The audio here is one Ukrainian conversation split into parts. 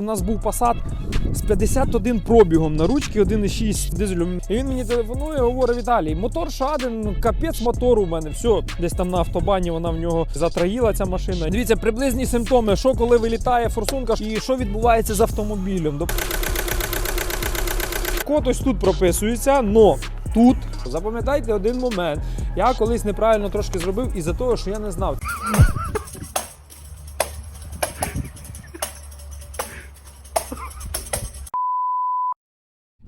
У нас був Passat з 51 пробігом на ручки 1,6 дизелем. І він мені телефонує, говорить: Віталій, мотор шаден, капець мотору у мене. Все, десь там на автобані вона в нього затраїла ця машина. Дивіться, приблизні симптоми, що коли вилітає форсунка, і що відбувається з автомобілем. Код ось тут прописується, но тут запам'ятайте один момент. Я колись неправильно трошки зробив із-за того, що я не знав.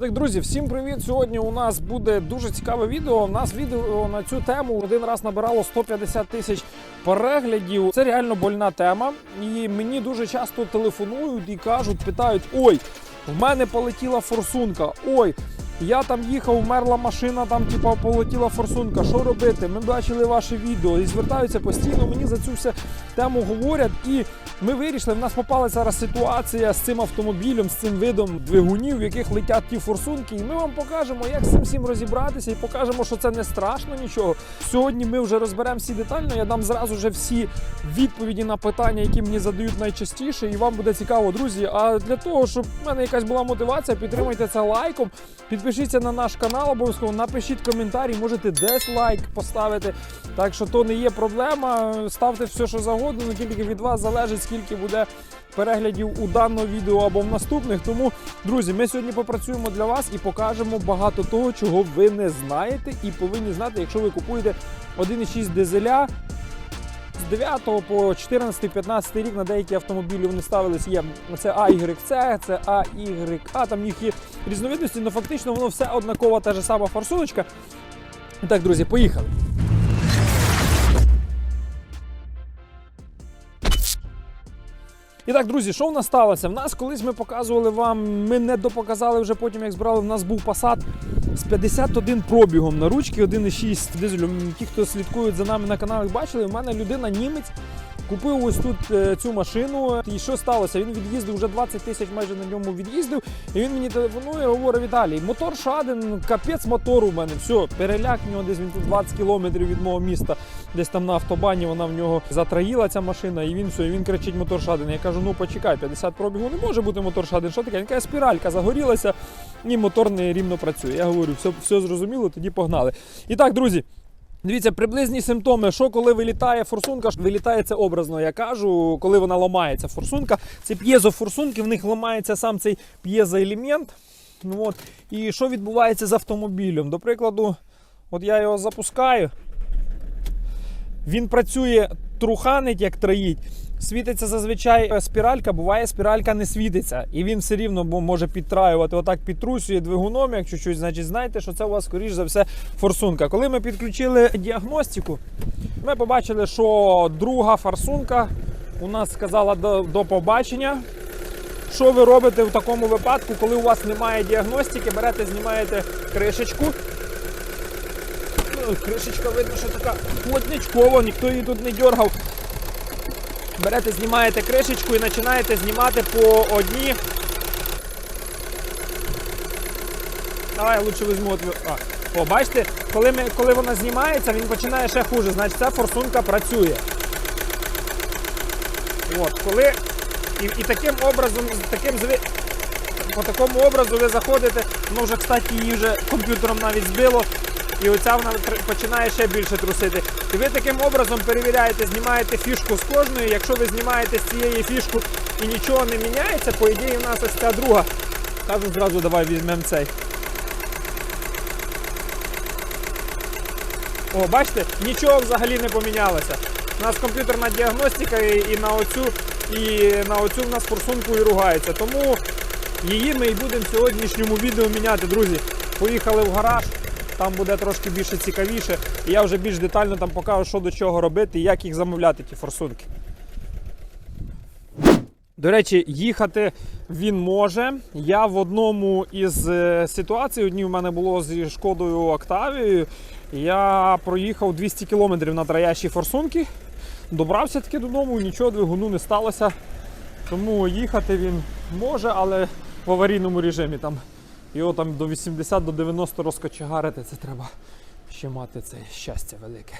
Так, друзі, всім привіт! Сьогодні у нас буде дуже цікаве відео. У нас відео на цю тему один раз набирало 150 тисяч переглядів. Це реально больна тема. І мені дуже часто телефонують і кажуть, питають: ой, в мене полетіла форсунка. Ой, я там їхав, вмерла машина, там типа полетіла форсунка. Що робити? Ми бачили ваше відео і звертаються постійно. Мені за цю всю тему говорять. І ми вирішили. В нас попала зараз ситуація з цим автомобілем, з цим видом двигунів, в яких летять ті форсунки. І ми вам покажемо, як з цим всім розібратися, і покажемо, що це не страшно нічого. Сьогодні ми вже розберемо всі детально. Я дам зразу вже всі відповіді на питання, які мені задають найчастіше, і вам буде цікаво, друзі. А для того, щоб в мене якась була мотивація, підтримайте це лайком. Підпишіться на наш канал, обов'язково напишіть коментарі, можете десь лайк поставити. Так що то не є проблема. Ставте все, що завгодно, тільки від вас залежить, скільки буде переглядів у даному відео або в наступних. Тому, друзі, ми сьогодні попрацюємо для вас і покажемо багато того, чого ви не знаєте, і повинні знати, якщо ви купуєте 1,6 дизеля. З 9 по 14-15 рік на деякі автомобілі вони ставились. Є це AYC, це AYA, там їх є різновидності, але фактично воно все однакова та ж сама форсуночка. Так, друзі, поїхали. І так, друзі, що в нас сталося? В нас колись ми показували вам, ми не допоказали вже потім, як збирали. В нас був Passat з 51 пробігом на ручки, 1,6 дизелю. Ті, хто слідкують за нами на каналах, бачили, в мене людина німець. Купив ось тут е, цю машину. І що сталося? Він від'їздив вже 20 тисяч майже на ньому від'їздив. І він мені телефонує, говорить, Віталій, мотор шаден, капець мотору в мене. Все, переляк в нього десь він тут 20 кілометрів від мого міста. Десь там на автобані вона в нього затраїла ця машина, і він все, і він кричить мотор шаден. Я кажу, ну почекай, 50 пробігу не може бути мотор шаден. Що таке? Він каже, спіралька загорілася, і мотор не рівно працює. Я говорю, все, все зрозуміло, тоді погнали. І так, друзі. Дивіться, приблизні симптоми, що коли вилітає форсунка, вилітає це образно, я кажу, коли вона ламається форсунка. Це п'єзофорсунки, в них ламається сам цей п'єзоелемент. Ну, от. І що відбувається з автомобілем? До прикладу, от я його запускаю, він працює, труханить, як троїть. Світиться зазвичай спіралька, буває, спіралька не світиться. І він все рівно може підтраювати, отак підтрусює двигуном, якщо щось, значить знаєте, що це у вас, скоріш за все, форсунка. Коли ми підключили діагностику, ми побачили, що друга форсунка у нас сказала до, до побачення. Що ви робите в такому випадку, коли у вас немає діагностики, берете, знімаєте кришечку. Ну, Кришечка видно, що така плотничкова, ніхто її тут не дергав. Берете, знімаєте кришечку і починаєте знімати по одній. Давай я лучше візьму. А. О, бачите, коли, ми, коли вона знімається, він починає ще хуже, значить ця форсунка працює. От, коли. І, і таким образом, таким по такому образу ви заходите, ну вже, кстати, її вже комп'ютером навіть збило. І оця вона починає ще більше трусити. І ви таким образом перевіряєте, знімаєте фішку з кожної. Якщо ви знімаєте з цієї фішку і нічого не міняється, по ідеї в нас ось ця друга. Кажу зразу, давай візьмемо цей. О, бачите, нічого взагалі не помінялося. У нас комп'ютерна діагностика і, і на оцю, і на оцю в нас форсунку і ругається. Тому її ми і будемо в сьогоднішньому відео міняти, друзі. Поїхали в гараж, там буде трошки більше цікавіше. І я вже більш детально там покажу, що до чого робити як їх замовляти, ті форсунки. До речі, їхати він може. Я в одному із е, ситуацій, одній в мене було зі шкодою Октавією. Я проїхав 200 км на троящій форсунки. Добрався таки додому, нічого двигуну не сталося. Тому їхати він може, але в аварійному режимі там його там до 80 до 90 розкочегарити, це треба ще мати це щастя велике.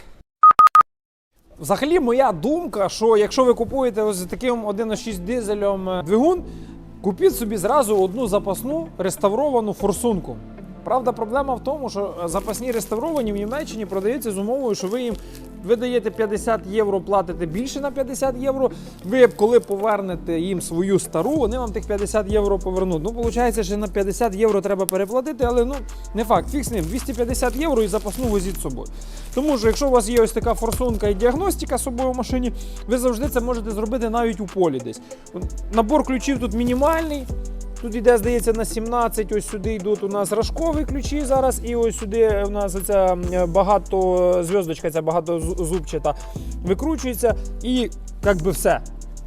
Взагалі, моя думка, що якщо ви купуєте ось таким 1.6 дизелем е, двигун, Купіть собі зразу одну запасну реставровану форсунку. Правда, проблема в тому, що запасні реставровані в Німеччині продаються з умовою, що ви їм ви даєте 50 євро, платите більше на 50 євро. Ви коли повернете їм свою стару, вони вам тих 50 євро повернуть. Ну, виходить, що на 50 євро треба переплатити, але ну не факт. Фікс ним 250 євро і запасну возіть з собою. Тому що якщо у вас є ось така форсунка і діагностика з собою в машині, ви завжди це можете зробити навіть у полі десь. Набор ключів тут мінімальний. Тут іде, здається, на 17, ось сюди йдуть у нас рожкові ключі зараз, і ось сюди у нас ця багато зв'язочка, ця багатозубчата викручується, і як би все.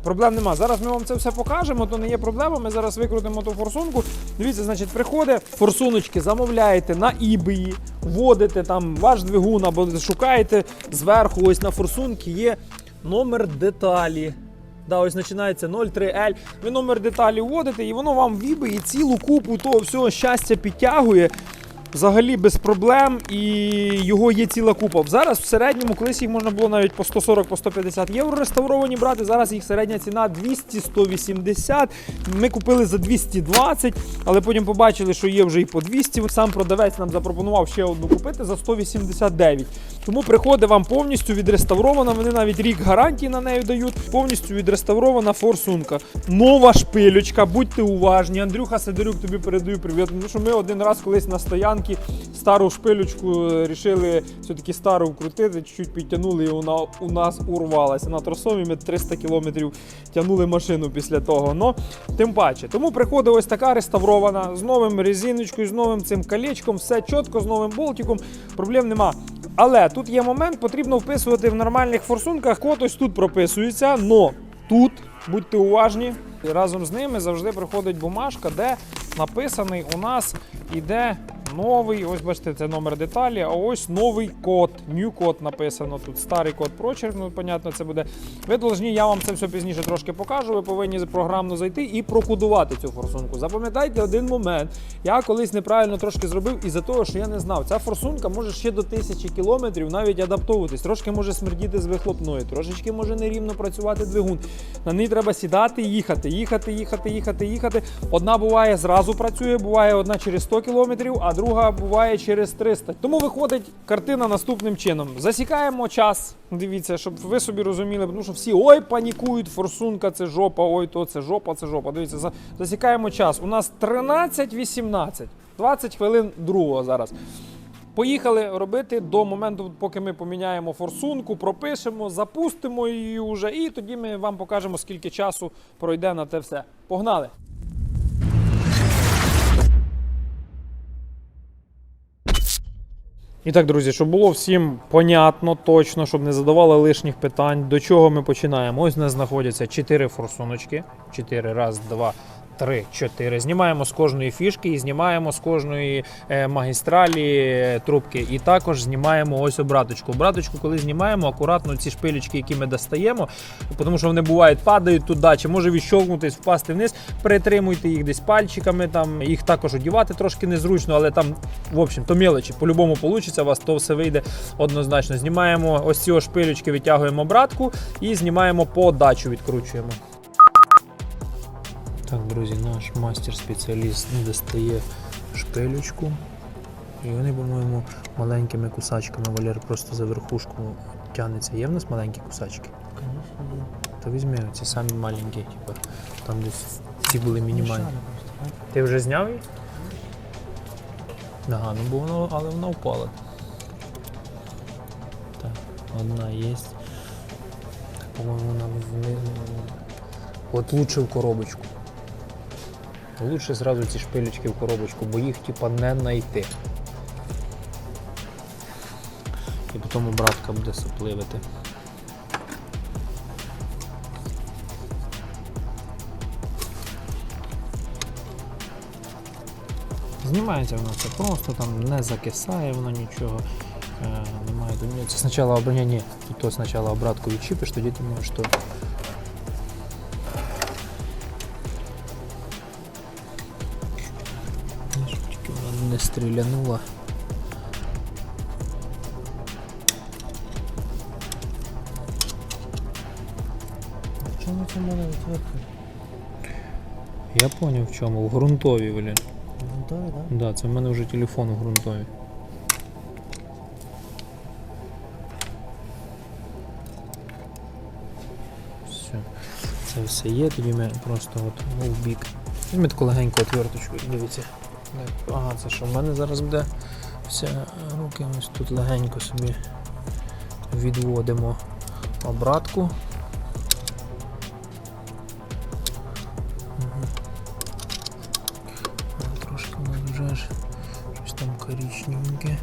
Проблем нема. Зараз ми вам це все покажемо, то не є проблема. Ми зараз викрутимо ту форсунку. Дивіться, значить, приходить форсуночки, замовляєте на eBay, вводите там ваш двигун або шукаєте зверху, ось на форсунці є номер деталі. Да, ось починається 03L. Ви номер деталі вводите, і воно вам вібиє цілу купу того всього щастя підтягує. Взагалі без проблем, і його є ціла купа. Зараз в середньому, колись їх можна було навіть по 140-150 євро реставровані брати. Зараз їх середня ціна 200-180. Ми купили за 220, але потім побачили, що є вже і по 200. Сам продавець нам запропонував ще одну купити за 189. Тому приходить вам повністю відреставрована. Вони навіть рік гарантії на неї дають. Повністю відреставрована форсунка. Нова шпилючка, будьте уважні. Андрюха Сидорюк, тобі передаю привіт. Тому що ми один раз колись на стоянці стару шпилючку рішили все-таки стару вкрутити, чуть-чуть підтягнули і вона у нас урвалася. На тросові ми 300 кілометрів тягнули машину після того. Но тим паче. Тому приходить ось така реставрована з новим резиночкою, з новим цим колечком, все чітко, з новим болтиком. Проблем нема. Але тут є момент, потрібно вписувати в нормальних форсунках. Код ось тут прописується, но тут будьте уважні. І разом з ними завжди приходить бумажка, де написаний у нас іде новий. Ось бачите, це номер деталі. А ось новий код. New код написано. Тут старий код прочеркнув, понятно, це буде. Ви должні, я вам це все пізніше трошки покажу. Ви повинні програмно зайти і прокодувати цю форсунку. Запам'ятайте один момент. Я колись неправильно трошки зробив із-за того, що я не знав. Ця форсунка може ще до тисячі кілометрів навіть адаптовуватись. Трошки може смердіти з вихлопною, трошечки може нерівно працювати двигун. На ній треба сідати їхати, їхати, їхати, їхати, їхати. Одна буває зразу працює, буває одна через 100 кілометрів, а друга буває через 300. Тому виходить картина наступним чином. Засікаємо час. Дивіться, щоб ви собі розуміли, тому що всі ой, панікують, форсунка це жопа, ой, то це жопа, це жопа. Дивіться, засікаємо час. У нас 13.18. 20 хвилин другого зараз. Поїхали робити до моменту, поки ми поміняємо форсунку, пропишемо, запустимо її вже, і тоді ми вам покажемо, скільки часу пройде на те все. Погнали! І так, друзі, щоб було всім понятно, точно, щоб не задавали лишніх питань, до чого ми починаємо. Ось у нас знаходяться 4 форсуночки. 4, раз, два, три, чотири. Знімаємо з кожної фішки і знімаємо з кожної е, магістралі е, трубки. І також знімаємо ось обраточку. Обраточку, коли знімаємо, акуратно ці шпилечки, які ми достаємо, тому що вони бувають, падають туди, чи може відщолкнутись, впасти вниз. Притримуйте їх десь пальчиками. Там їх також одівати трошки незручно, але там, в общем, то мелочі. По-любому вийде, у вас то все вийде однозначно. Знімаємо ось ці шпилечки, витягуємо обратку і знімаємо подачу, відкручуємо. Так, друзі, наш мастер-спеціаліст достає шпилючку. І вони, по-моєму, маленькими кусачками. Валер просто за верхушку тягнеться. Є в нас маленькі кусачки? То візьми ці самі маленькі, типу, там десь ці були мінімальні. Ти вже зняв їх? Ага, ну бо воно, але вона впала. Так, одна є. Так, по-моєму, вона От лучше в коробочку. Лучше зразу ці шпилечки в коробочку, бо їх типа не знайти. І потім обратка буде сопливити. Знімається воно це просто, там не закисає воно нічого. Е, немає Це спочатку обрання, ні. Тут спочатку обратку відчіпиш, тоді ти можеш то. Стрілянула. Чому це в мене відвертка? Я поняв в чому. В ґрунтовій, блін. Готові, так? Да, це в мене вже телефон у ґрунтові. Все. Це все є, тоді ми просто от в бік. Візьми таку легеньку отверточку і дивіться. Ага, це що в мене зараз буде все руки ось тут легенько собі відводимо обратку. Трошки вже щось там коричневеньке.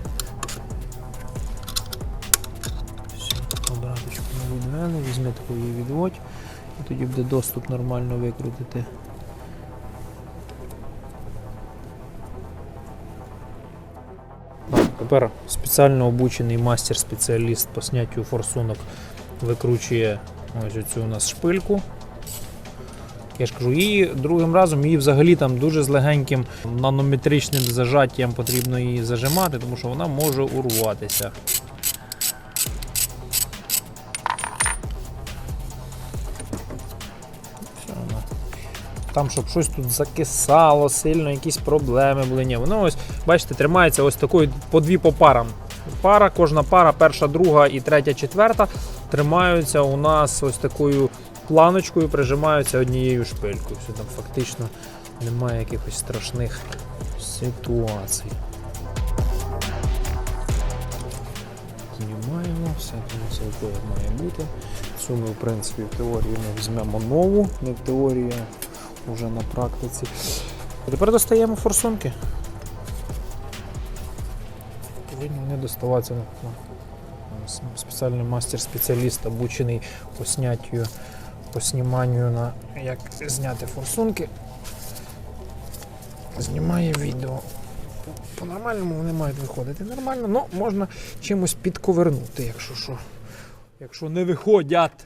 Все, обраточку ми відвели, візьми таку її відводь, і тоді буде доступ нормально викрутити. Тепер спеціально обучений мастер-спеціаліст по сняттю форсунок викручує ось оцю у нас шпильку. Я ж кажу, її другим разом її взагалі там дуже з легеньким нанометричним зажаттям потрібно її зажимати, тому що вона може урватися. Там, щоб щось тут закисало сильно, якісь проблеми були. Ні, воно ось, бачите, тримається ось такою по дві по парам. Пара, кожна пара, перша, друга і третя, четверта, тримаються у нас ось такою планочкою, прижимаються однією шпилькою. Все там фактично немає якихось страшних ситуацій. Знімаємо, все цілком має бути. Цю в принципі, в теорії ми візьмемо нову, не в теорії, вже на практиці. А тепер достаємо форсунки. Повинні вони доставатися спеціальний мастер-спеціаліст, обучений по сняттю, по зніманню на як зняти форсунки. Знімає відео. По-нормальному вони мають виходити нормально, але можна чимось підковернути, якщо що. Якщо не виходять,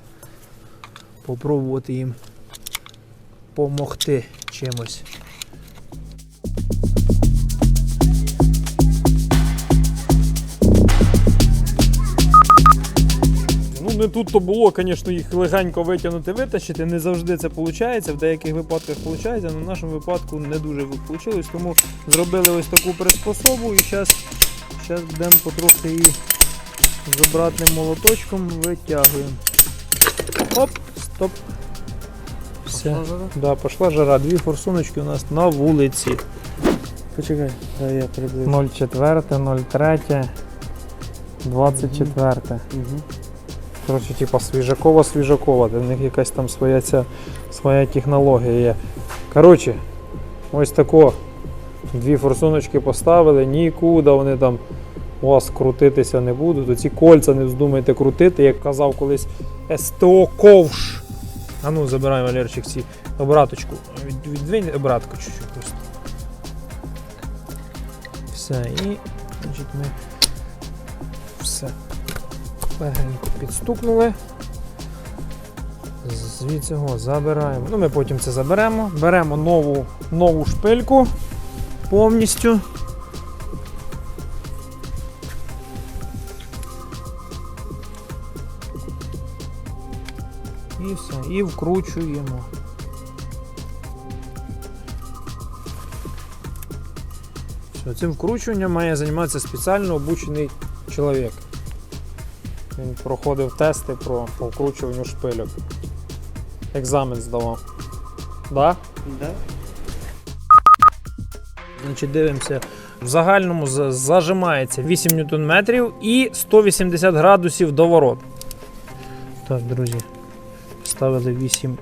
попробувати їм помогти чимось. Ну, не тут то було, звісно, їх легенько витягнути, витащити. Не завжди це виходить, в деяких випадках виходить, але в нашому випадку не дуже вийшло. Тому зробили ось таку приспособу і зараз будемо потрохи її з обратним молоточком витягуємо. Оп, стоп. Все. Да, пішла жара. Дві форсуночки у нас на вулиці. Почекай, дай я приблизно. 04, 03, 24. Угу. Коротше, типа свіжакова, свіжакова. Для них якась там своя ця своя технологія є. Коротше, ось тако. Дві форсуночки поставили, нікуди вони там у вас крутитися не будуть. Оці кольця не вздумайте крутити, як казав колись СТО Ковш. А ну, забирай, Валерчик, ці обраточку. Від, відвинь обратку чуть-чуть просто. Все, і значить, ми все легенько підстукнули. Звідси забираємо. Ну, ми потім це заберемо. Беремо нову, нову шпильку повністю. І вкручуємо. Все, цим вкручуванням має займатися спеціально обучений чоловік. Він проходив тести про по вкручуванню шпильок. Екзамен здавав. Да? Да? Значить, дивимося. В загальному зажимається 8 ньютон-метрів і 180 градусів до ворот. Так, друзі. Ставили 8.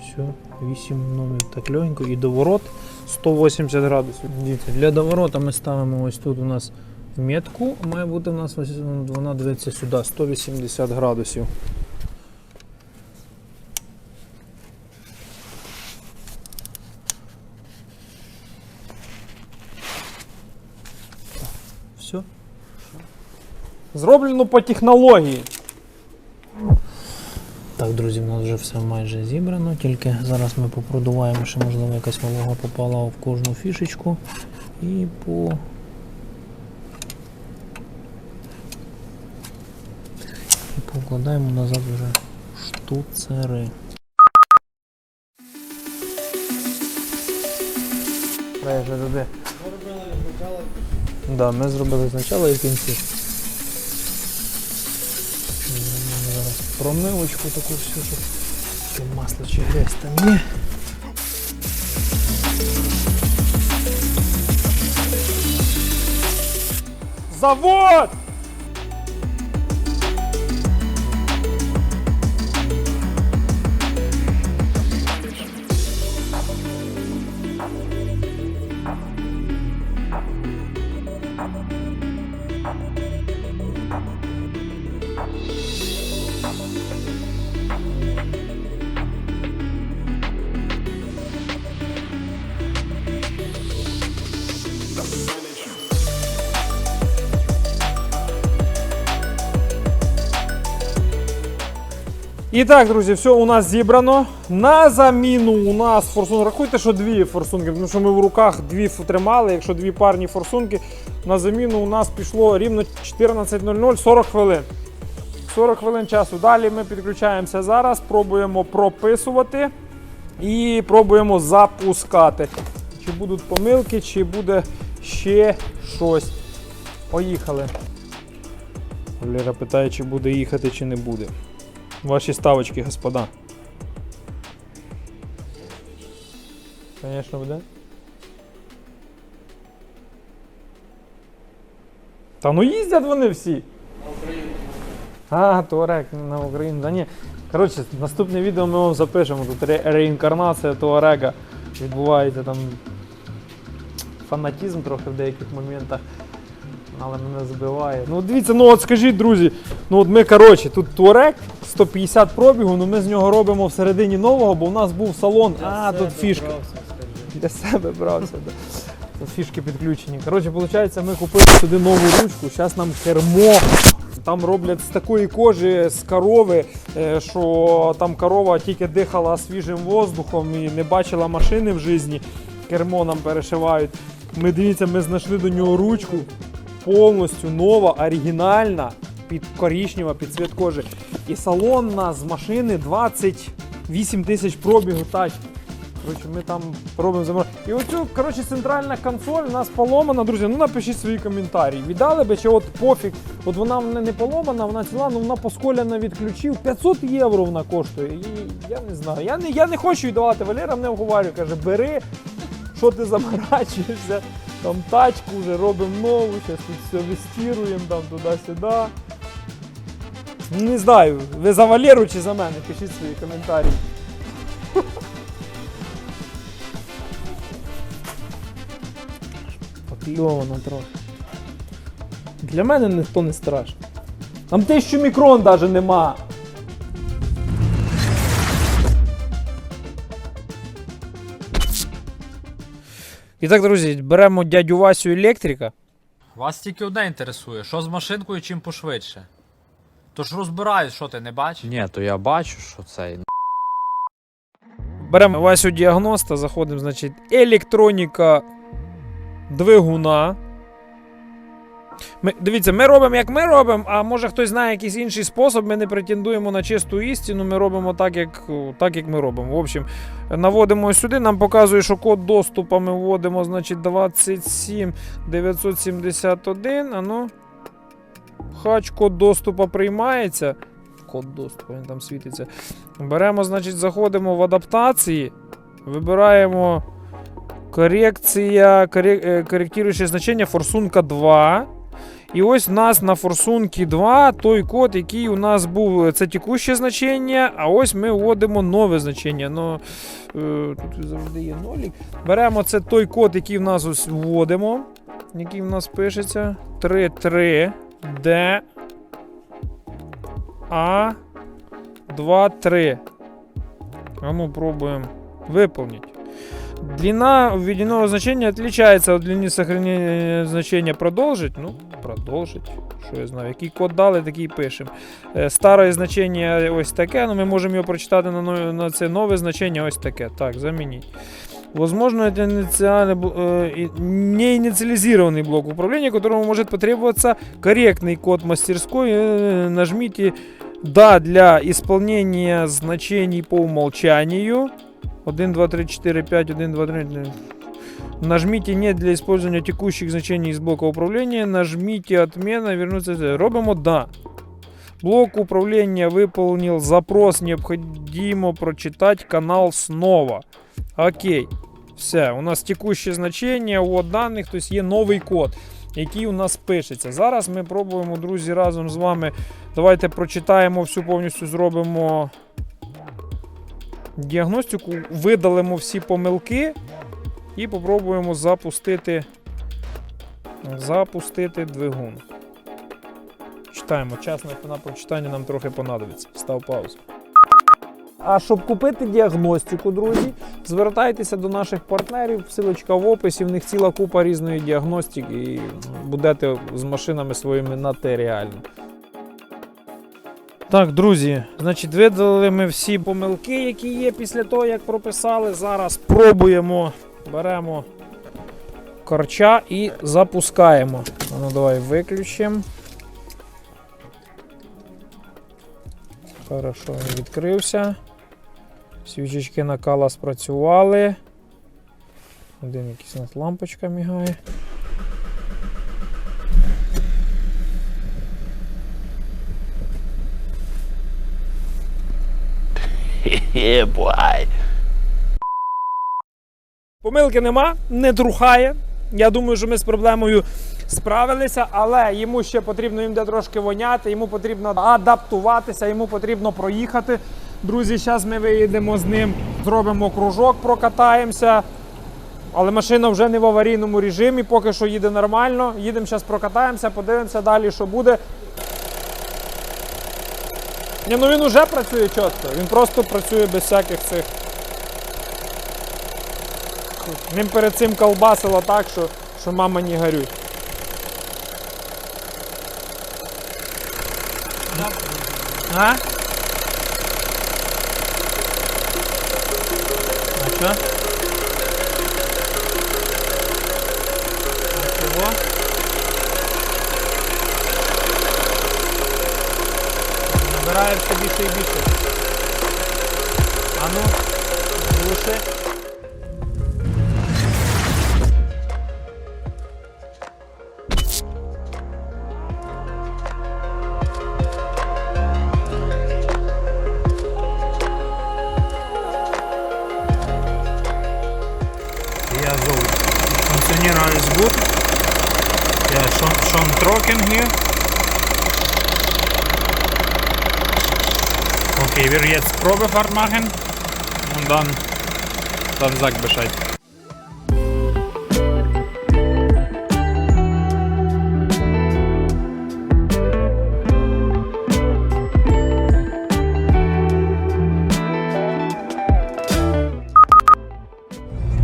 Все, 8 номер так легенько і до ворот 180 градусів. Дивіться, для доворота ми ставимо ось тут у нас метку. Має бути у нас вона дивиться сюди 180 градусів. Все. Зроблено по технології. Так, друзі, в нас вже все майже зібрано, тільки зараз ми попродуваємо, що можливо якась волога попала в кожну фішечку. І по. І покладаємо назад вже штуцери. Ми зробили спочатку і в кінці. Зробимо Зараз промивочку таку всю, щоб таке масло чи грязь там є. Завод! І так, друзі, все у нас зібрано. На заміну у нас форсунки. Рахуйте, що дві форсунки, тому що ми в руках дві тримали. Якщо дві парні форсунки, на заміну у нас пішло рівно 14.00 40 хвилин. 40 хвилин часу. Далі ми підключаємося зараз, пробуємо прописувати і пробуємо запускати. Чи будуть помилки, чи буде ще щось. Поїхали. Валера питає, чи буде їхати, чи не буде. Ваші ставочки, господа. Звісно, буде. Та ну їздять вони всі. На Україну. А, Туарек на Україну. Да ні. Коротше, наступне відео ми вам запишемо. Тут ре- реінкарнація Туарега. Відбувається там фанатізм трохи в деяких моментах. Але мене збиває. Ну дивіться, ну от скажіть, друзі, ну от ми, коротше, тут Туарек 150 пробігу, ну ми з нього робимо всередині нового, бо у нас був салон. а, тут фішка. Для себе брався. Да. Тут фішки підключені. Коротше, виходить, ми купили сюди нову ручку. Зараз нам кермо. Там роблять з такої кожи, з корови, е, що там корова тільки дихала свіжим воздухом і не бачила машини в житті. Кермо нам перешивають. Ми дивіться, ми знайшли до нього ручку. Повністю нова, оригінальна, під коричнева, під цвіт кожи. І салон у нас з машини 28 тисяч пробігу тач. Коротше, ми там робимо замор. І оцю, коротше, центральна консоль у нас поломана, друзі. Ну напишіть свої коментарі. Віддали би, чи от пофіг, от вона мене не поломана, вона ціла, ну вона посколяна від ключів. 500 євро вона коштує. І я не знаю. Я не, я не хочу її давати. Валера мене вговорює, каже, бери, що ти заморачуєшся, там тачку вже робимо нову, зараз тут все вистіруємо там туди-сюди. Не знаю, ви за Валеру чи за мене, пишіть свої коментарі. Покльовано трохи. Для мене ніхто не страшно. Там тисячу мікрон навіть нема. І так, друзі, беремо дядю Васю електрика. Вас тільки одне інтересує, що з машинкою чим пошвидше. Тож розбираюсь, що ти не бачиш? Ні, то я бачу, що цей. Беремо Васю діагноста, заходимо, значить, електроніка двигуна. Ми, дивіться, ми робимо, як ми робимо, а може хтось знає якийсь інший спосіб, ми не претендуємо на чисту істину, ми робимо так, як, так, як ми робимо. В общем, наводимо сюди, нам показує, що код доступу ми вводимо, значить, 27 971. А ну. Хач, код доступу приймається. Код доступу, він там світиться. Беремо, значить, заходимо в адаптації, вибираємо корекція, е, коректуюче значення форсунка 2. І ось у нас на форсунці 2 той код, який у нас був, це текуще значення, а ось ми вводимо нове значення. Ну, е, тут завжди є нолік. Беремо це той код, який в нас ось вводимо, який в нас пишеться. 3-3 D А 2, 3. А ну, пробуем выполнить. Длина введенного значения отличается от длины сохранения значения продолжить. Ну, продолжить. Що я знаю, який код дали, такий і пишемо. Е, Старе значення ось таке, ну ми можемо його прочитати на, на це нове значення ось таке. Так, замініть. Возможно, это инициально, э, не инициализированный блок управления, которому может потребоваться корректный код мастерской. Э, Нажмите «Да» для исполнения значений по умолчанию. 1, 2, 3, 4, 5, 1, 2, 3. Нажмите «Нет» для использования текущих значений из блока управления. Нажмите «Отмена», вернуться. Робимо «Да». Блок управления выполнил запрос. Необходимо прочитать канал снова. Окей. Все, у нас текущі значення, ввод даних, тобто є новий код, який у нас пишеться. Зараз ми пробуємо, друзі, разом з вами. Давайте прочитаємо всю повністю, зробимо діагностику, видалимо всі помилки і попробуємо запустити, запустити двигун. Читаємо. Час на прочитання нам трохи понадобиться. Став паузу. А щоб купити діагностику, друзі, звертайтеся до наших партнерів, силочка в описі, в них ціла купа різної діагностики, і будете з машинами своїми на те реально. Так, друзі, значить, видалили ми всі помилки, які є після того, як прописали. Зараз пробуємо, беремо корча і запускаємо. Ну, давай виключимо. Хорошо, він відкрився. Свічечки накала спрацювали. Один якийсь у нас лампочка мігає. Yeah. Помилки нема, не трухає. Я думаю, що ми з проблемою справилися, але йому ще потрібно їм де трошки воняти, йому потрібно адаптуватися, йому потрібно проїхати. Друзі, зараз ми виїдемо з ним, зробимо кружок, прокатаємося. Але машина вже не в аварійному режимі, поки що їде нормально. Їдемо зараз прокатаємося, подивимося далі, що буде. Ні, ну він уже працює чітко, він просто працює без всяких цих. Ним перед цим колбасило так, що, що мама не горюй. А? А Ничего. Набирає все більше і більше. А ну, глуши. Okay, wir jetzt Probefahrt machen und dann, dann sag Bescheid.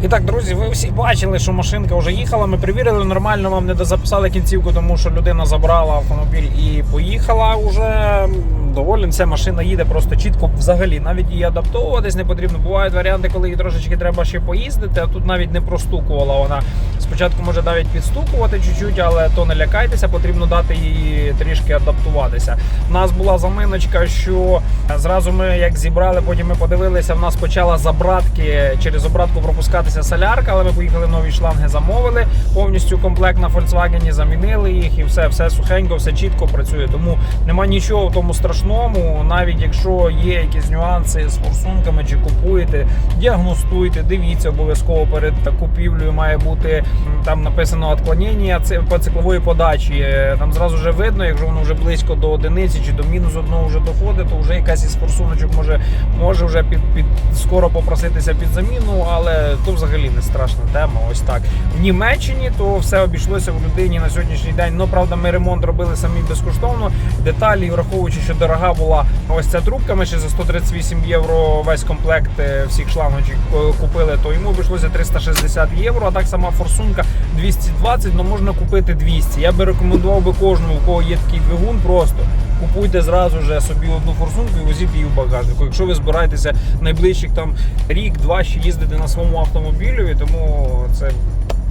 І так, друзі, ви всі бачили, що машинка вже їхала. Ми перевірили, нормально вам не дозаписали кінцівку, тому що людина забрала автомобіль і поїхала уже. Доволі ця машина їде просто чітко взагалі. Навіть її адаптовуватись не потрібно. Бувають варіанти, коли їй трошечки треба ще поїздити, а тут навіть не простукувала вона. Спочатку може навіть підстукувати чуть-чуть, але то не лякайтеся, потрібно дати їй трішки адаптуватися. У нас була заминочка, що зразу ми як зібрали, потім ми подивилися. В нас почала забратки через обратку пропускатися солярка, але ми поїхали нові шланги, замовили. Повністю комплект на Volkswagen замінили їх і все, все сухенько, все чітко працює. Тому нема нічого в тому страшному. Навіть якщо є якісь нюанси з форсунками чи купуєте, діагностуйте, дивіться обов'язково перед купівлею має бути там написано отклонення по циклової подачі. Е, Там зразу вже видно, якщо воно вже близько до одиниці чи до мінус одного вже доходить, то вже якась із форсуночок може, може вже під, під скоро попроситися під заміну, але то взагалі не страшна тема. Ось так. В Німеччині то все обійшлося в людині на сьогоднішній день. Ну правда, ми ремонт робили самі безкоштовно. Деталі, враховуючи, що дорога була ось ця трубка. Ми ще за 138 євро весь комплект е, всіх шлангочок е, купили, то йому обійшлося 360 євро. А так сама форсунка 220, але можна купити 200. Я би рекомендував би кожному, у кого є такий двигун, просто купуйте зразу же собі одну форсунку і возіть її в багажнику. Якщо ви збираєтеся найближчих там рік-два ще їздити на своєму автомобілі, тому це.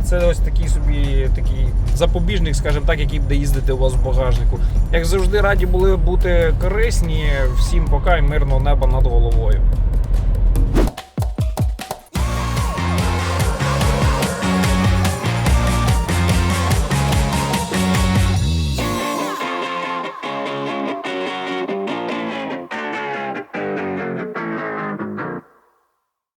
Це ось такий собі такий запобіжник, скажімо так, який буде їздити у вас в багажнику. Як завжди, раді були бути корисні. Всім пока і мирного неба над головою.